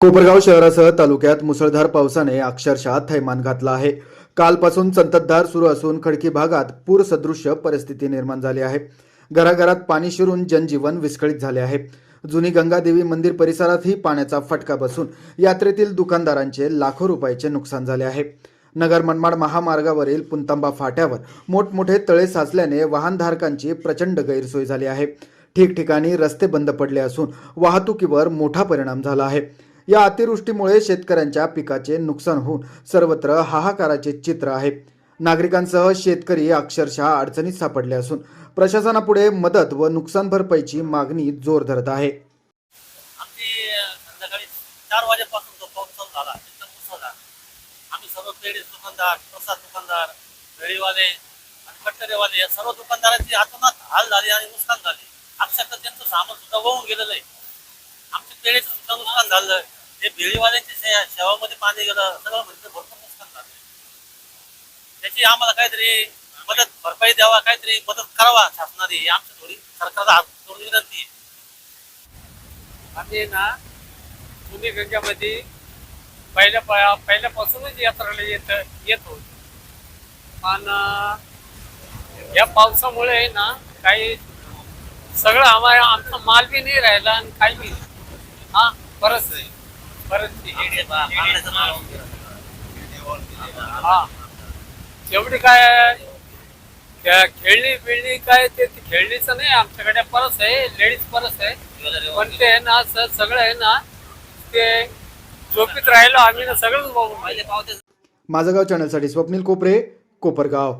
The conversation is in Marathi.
कोपरगाव शहरासह तालुक्यात मुसळधार पावसाने अक्षरशः थैमान घातला आहे. कालपासून संततधार सुरू असून खडकी भागात पूरसदृश्य परिस्थिती निर्माण झाली आहे. घराघरात पाणी शिरून जनजीवन विस्कळीत झाले आहे. जुनी गंगादेवी मंदिर परिसरातही पाण्याचा फटका बसून यात्रेतील दुकानदारांचे लाखो रुपयाचे नुकसान झाले आहे. नगर मनमाड महामार्गावरील पुंतांबा फाट्यावर मोठमोठे तळे साचल्याने वाहनधारकांची प्रचंड गैरसोय झाली आहे. ठिकठिकाणी रस्ते बंद पडले असून वाहतुकीवर मोठा परिणाम झाला आहे. या अतिवृष्टीमुळे शेतकऱ्यांच्या पिकाचे नुकसान होऊन सर्वत्र हाहाकाराचे चित्र आहे. नागरिकांसह शेतकरी अक्षरशः अडचणीत सापडले असून प्रशासनापुढे मदत व नुकसान भरपाईची मागणी जोर धरत आहे. आमची संध्याकाळी चार वाजेपासून जो पाऊस चालू झाला एकदम मुसळधार. आम्ही सर्व पेढीस दुकानदार प्रसाद दुकानदार भेळीवाले आणि कट्टरेवाले या सर्व दुकानदारांची अचानक हाल झाली आणि नुकसान झाले. अक्षरशः त्यांचं सामान सुद्धा वाहून गेलेलं आहे. आमच्या पेढीचं सुद्धा नुकसान झालं. ते भेळीवाल्यांची शेवामध्ये पाणी गेलं सगळं म्हणजे भरपूर नुकसान झालं. त्याची आम्हाला काहीतरी मदत भरपाई द्यावा काहीतरी मदत करावा शासनाने. आमच्या आमची थोडी सरकारला हात जोडून विनंती आहे. आम्ही ना जुनी गंगामध्ये पहिल्या पा पहिल्यापासूनच यात्राला येत येत होत. आणि या पावसामुळे ना काही सगळं आम्हाला आमचा माल बी नाही राहिला आणि काही बी हा बरंच नाही हा एवढी काय खेळणी बिळणी काय ते खेळणीचं नाही आमच्याकडे परस आहे लेडीज परस आहे. पण ते आहे ना सगळं आहे ना ते झोपीत राहिलो आम्ही ना पावते. माझं गाव चॅनलसाठी स्वप्नील कोपरे कोपरगाव.